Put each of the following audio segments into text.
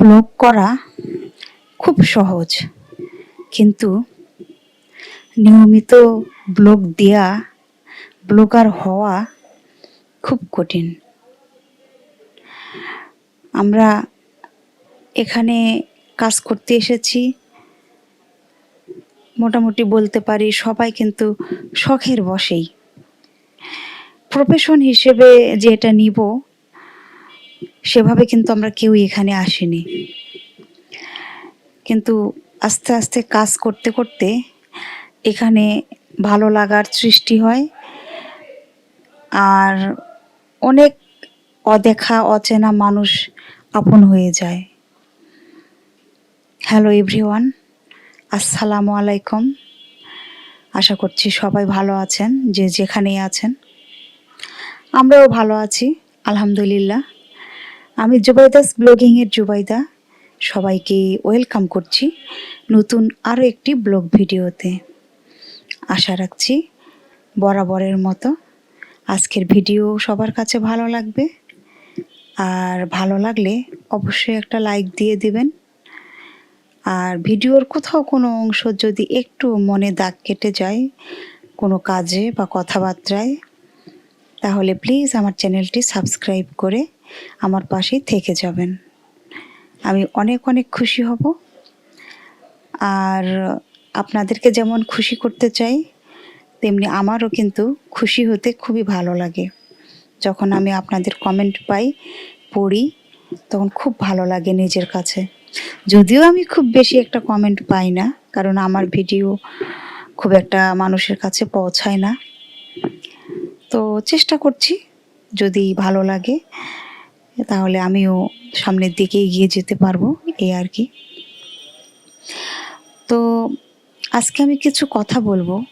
Blog করা খুব সহজ। কিন্তু নিয়মিত ব্লগ দেয়া, ব্লগার হওয়া খুব কঠিন। আমরা এখানে কাজ করতে এসেছি। মোটামুটি বলতে পারি সবাই কিন্তু শখের বসেই প্রফেশন হিসেবে যে এটা নিব সেভাবে কিন্তু আমরা কেউ এখানে আসিনি। কিন্তু আস্তে আস্তে কাজ করতে করতে এখানে ভালো লাগার সৃষ্টি হয়। আর অনেক অদেখা, অচেনা মানুষ আপন হয়ে যায়। হ্যালো এভরিওয়ান আসসালামু আলাইকুম। আশা করছি সবাই ভালো আছেন, যে যেখানেই আছেন। আমরাও ভালো আছি, আলহামদুলিল্লাহ। আমি জুবাইদাস ব্লগিংয়ের জুবাইদা। সবাইকে ওয়েলকাম করছি নতুন আরও একটি ব্লগ ভিডিওতে। আশা রাখছি বরাবরের মতো। আজকের ভিডিও সবার কাছে ভালো লাগবে। আর ভালো লাগলে অবশ্যই একটা লাইক দিয়ে দিবেন। আর ভিডিওর কোথাও কোনো অংশ যদি একটু মনে দাগ কেটে যায় কোনো কাজে বা কথাবার্তায়, তাহলে প্লিজ আমার চ্যানেলটি সাবস্ক্রাইব করে আমার পাশেই থেকে যাবেন। আমি অনেক অনেক খুশি হব। আর আপনাদেরকে যেমন খুশি করতে চাই, তেমনি আমারও কিন্তু খুশি হতে খুবই ভালো লাগে। যখন আমি আপনাদের কমেন্ট পাই, পড়ি, তখন খুব ভালো লাগে নিজের কাছে। যদিও আমি খুব বেশি একটা কমেন্ট পাই না, কারণ আমার ভিডিও খুব একটা মানুষের কাছে পৌঁছায় না। তো চেষ্টা করছি, যদি ভালো লাগে তাহলে আমিও সামনের দিকে এগিয়ে যেতে পারব, এই আর কি। তো আজকে আমি কিছু কথা বলব।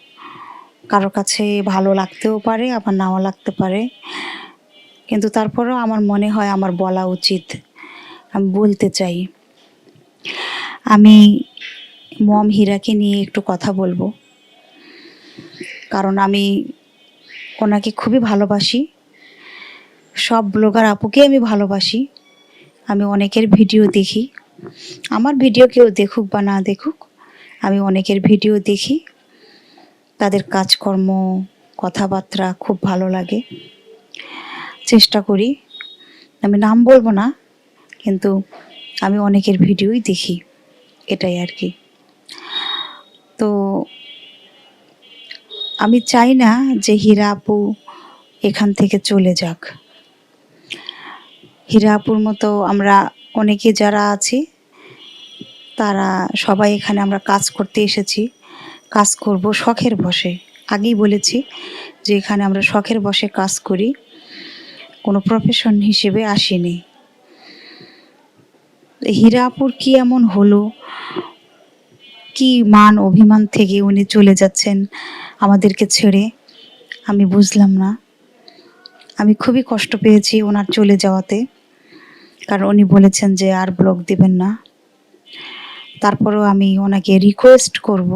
কারোর কাছে ভালো লাগতেও পারে, আবার নাও লাগতে পারে। কিন্তু তারপরেও আমার মনে হয় আমার বলা উচিত। আমি বলতে চাই, আমি মম হীরাকে নিয়ে একটু কথা বলব। কারণ আমি ওনাকে খুবই ভালোবাসি। সব ব্লগার আপুকে আমি ভালোবাসি। আমি অনেকের ভিডিও দেখি। আমার ভিডিও কেউ দেখুক বা না দেখুক, আমি অনেকের ভিডিও দেখি। তাদের কাজকর্ম, কথাবার্তা খুব ভালো লাগে। চেষ্টা করি। আমি নাম বলব না, কিন্তু আমি অনেকের ভিডিওই দেখি। এটাই আর কি। তো আমি চাই না যে হীরা আপু এখান থেকে চলে যাক। হীরা আপুর মতো আমরা অনেকে যারা আছি, তারা সবাই এখানে আমরা কাজ করতে এসেছি। কাজ করব শখের বসে আগেই বলেছি যে এখানে আমরা শখের বসে কাজ করি। কোনো প্রফেশন হিসেবে আসিনি। হীরাপুর কি এমন হলো? কি মান অভিমান থেকে উনি চলে যাচ্ছেন আমাদেরকে ছেড়ে? আমি বুঝলাম না। আমি খুবই কষ্ট পেয়েছি ওনার চলে যাওয়াতে। কারণ উনি বলেছেন যে আর ব্লগ দিবেন না। তারপরেও আমি ওনাকে রিকোয়েস্ট করব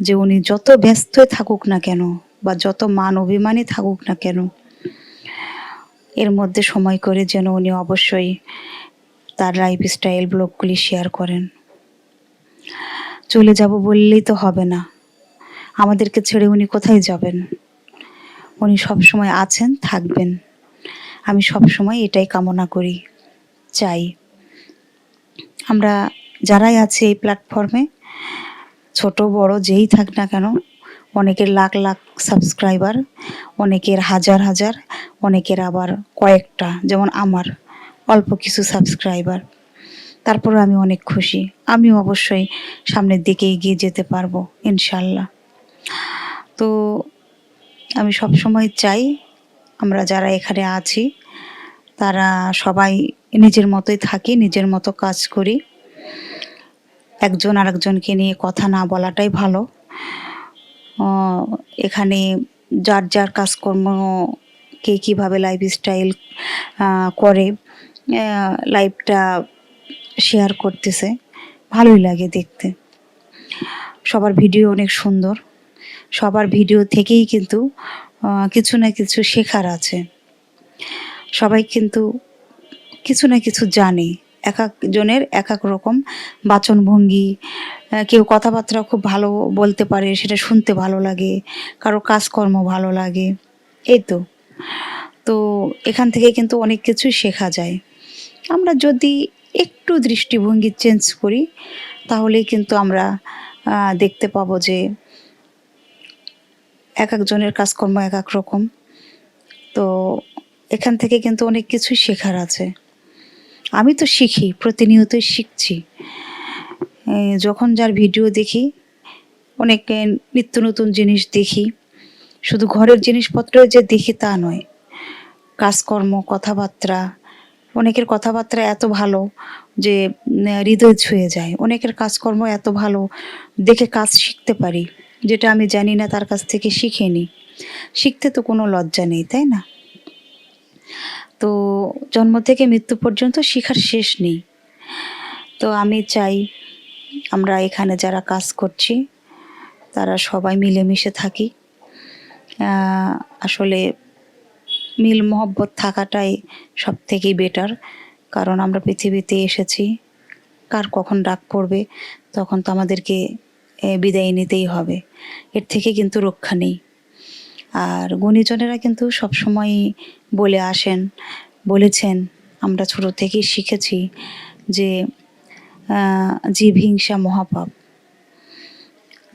যে উনি যত ব্যস্তই থাকুক না কেন বা যত মান অভিমানই থাকুক না কেন, এর মধ্যে সময় করে যেন উনি অবশ্যই তার লাইফ স্টাইল ব্লগগুলি শেয়ার করেন। চলে যাব বললেই তো হবে না। আমাদেরকে ছেড়ে উনি কোথায় যাবেন? উনি সব সময় আছেন, থাকবেন। আমি সব সময় এটাই কামনা করি, চাই। আমরা যারাই আছি এই প্ল্যাটফর্মে ছোট, বড়, যেই থাক না কেন, অনেকের লাখ লাখ সাবস্ক্রাইবার অনেকের হাজার হাজার, অনেকের আবার কয়েকটা, যেমন আমার অল্প কিছু সাবস্ক্রাইবার তারপরে আমি অনেক খুশি। আমিও অবশ্যই সামনের দিকে এগিয়ে যেতে পারব, ইনশাল্লাহ। তো আমি সব সময় চাই আমরা যারা এখানে আছি, তারা সবাই নিজের মতোই থাকি, নিজের মতো কাজ করি। একজন আরেকজনকে নিয়ে কথা না বলাটাই ভালো। এখানে যার যার কাজকর্ম, কে কীভাবে লাইফ স্টাইল করে লাইফটা শেয়ার করতেছে, ভালোই লাগে দেখতে। সবার ভিডিও অনেক সুন্দর। সবার ভিডিও থেকেই কিন্তু কিছু না কিছু শেখার আছে। সবাই কিন্তু কিছু না কিছু জানে। এক একজনের এক এক রকম বাচনভঙ্গি কেউ কথাবার্তা খুব ভালো বলতে পারে, সেটা শুনতে ভালো লাগে, কারও কাজকর্ম ভালো লাগে। এই তো। তো এখান থেকে কিন্তু অনেক কিছুই শেখা যায়। আমরা যদি একটু দৃষ্টিভঙ্গি চেঞ্জ করি তাহলেই কিন্তু আমরা দেখতে পাবো যে এক একজনের কাজকর্ম এক এক রকম। তো এখান থেকে কিন্তু অনেক কিছুই শেখার আছে। আমি তো শিখি, প্রতিনিয়তই শিখছি। যখন যার ভিডিও দেখি, অনেক নিত্য নতুন জিনিস দেখি, শুধু ঘরের জিনিসপত্র যে দেখি তা নয়। কাজকর্ম, কথাবার্তা, অনেকের কথাবার্তা এত ভালো যে হৃদয় ছুঁয়ে যায়। অনেকের কাজকর্ম এত ভালো, দেখে কাজ শিখতে পারি। যেটা আমি জানি না তার কাছ থেকে শিখে নিই শিখতে তো কোনো লজ্জা নেই, তাই না? তো জন্ম থেকে মৃত্যু পর্যন্ত শিখার শেষ নেই। তো আমি চাই আমরা এখানে যারা কাজ করছি, তারা সবাই মিলেমিশে থাকি। আসলে মিল মহব্বত থাকাটাই সব থেকেই বেটার কারণ আমরা পৃথিবীতে এসেছি, কার কখন ডাক পড়বে তখন তো আমাদেরকে বিদায় নিতেই হবে। এর থেকে কিন্তু রক্ষা নেই। আর গুণীজনেরা কিন্তু সবসময় বলে আসেন, বলেছেন, আমরা ছোট থেকেই শিখেছি যে জীব হিংসা মহাপাপ।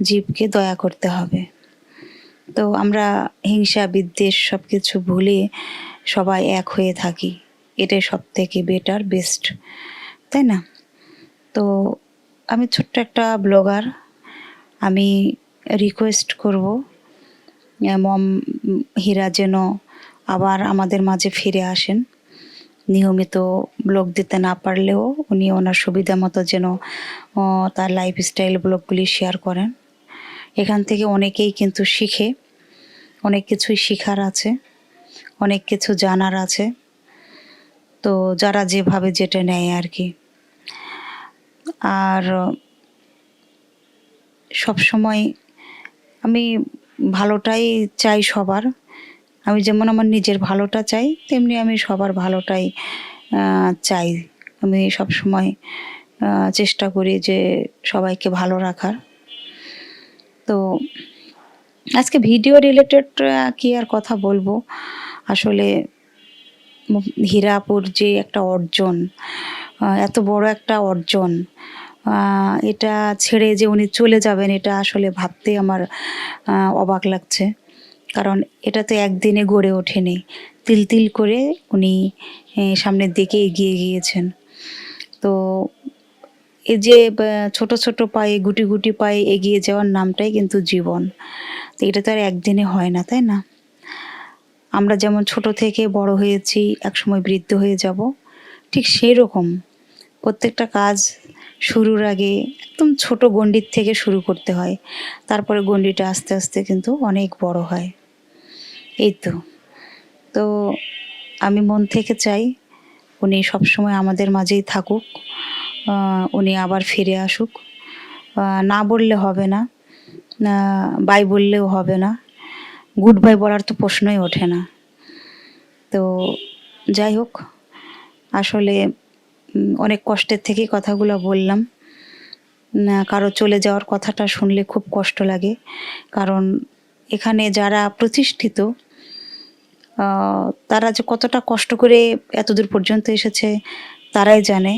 জীবকে দয়া করতে হবে। তো আমরা হিংসা, বিদ্বেষ সব কিছু ভুলে সবাই এক হয়ে থাকি। এটাই সব থেকে বেটার বেস্ট তাই না? তো আমি ছোট্ট একটা ব্লগার আমি রিকোয়েস্ট করব মম, হীরা যেন আবার আমাদের মাঝে ফিরে আসেন। নিয়মিত ব্লগ দিতে না পারলেও উনি ওনার সুবিধা মতো যেন তার লাইফস্টাইল ব্লগগুলি শেয়ার করেন। এখান থেকে অনেকেই কিন্তু শিখে, অনেক কিছুই শেখার আছে, অনেক কিছু জানার আছে। তো যারা যেভাবে যেটা নেয় আর কি। আর সব সময় আমি ভালোটাই চাই সবার। আমি যেমন আমার নিজের ভালোটা চাই, তেমনি আমি সবার ভালোটাই চাই। আমি সব সময় চেষ্টা করি যে সবাইকে ভালো রাখার। তো আজকে ভিডিও রিলেটেড কি আর কথা বলব? আসলে হীরাপুর যে একটা অর্জন এত বড় একটা অর্জন এটা ছেড়ে যে উনি চলে যাবেন, এটা আসলে ভাবতে আমার অবাক লাগছে। কারণ এটা তো একদিনে গড়ে ওঠেনি। তিল তিল করে উনি সামনের দিকে এগিয়ে গিয়েছেন। তো এই যে ছোট ছোট পায়ে, গুটি গুটি পায়ে এগিয়ে যাওয়ার নামটাই কিন্তু জীবন। তো এটা তো আর একদিনে হয় না, তাই না? আমরা যেমন ছোট থেকে বড় হয়েছি, একসময় বৃদ্ধ হয়ে যাব, ঠিক সেই রকম প্রত্যেকটা কাজ শুরুর আগে একদম ছোট গণ্ডির থেকে শুরু করতে হয়। তারপরে গণ্ডিটা আস্তে আস্তে কিন্তু অনেক বড় হয়। এই তো। তো আমি মন থেকে চাই উনি সবসময় আমাদের মাঝেই থাকুক উনি আবার ফিরে আসুক। না বললে হবে না, বাই বললেও হবে না, গুড বাই বলার তো প্রশ্নই ওঠে না। তো যাই হোক, আসলে অনেক কষ্টের থেকেই কথাগুলো বললাম। কারও চলে যাওয়ার কথাটা শুনলে খুব কষ্ট লাগে। কারণ এখানে যারা প্রতিষ্ঠিত তারা যে কতটা কষ্ট করে এতদূর পর্যন্ত এসেছে তারাই জানে।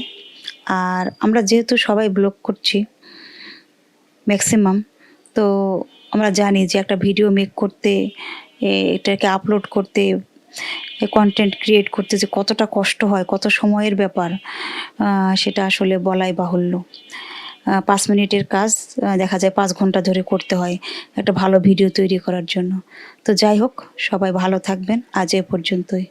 আর আমরা যেহেতু সবাই ব্লগ করছি, ম্যাক্সিমাম, তো আমরা জানি যে একটা ভিডিও মেক করতে এটাকে আপলোড করতে কন্টেন্ট ক্রিয়েট করতে যে কতটা কষ্ট হয়, কত সময়ের ব্যাপার সেটা আসলে বলাই বাহুল্য। পাঁচ মিনিটের কাজ দেখা যায় পাঁচ ঘণ্টা ধরে করতে হয় একটা ভালো ভিডিও তৈরি করার জন্য। তো যাই হোক, সবাই ভালো থাকবেন। আজ এ পর্যন্তই।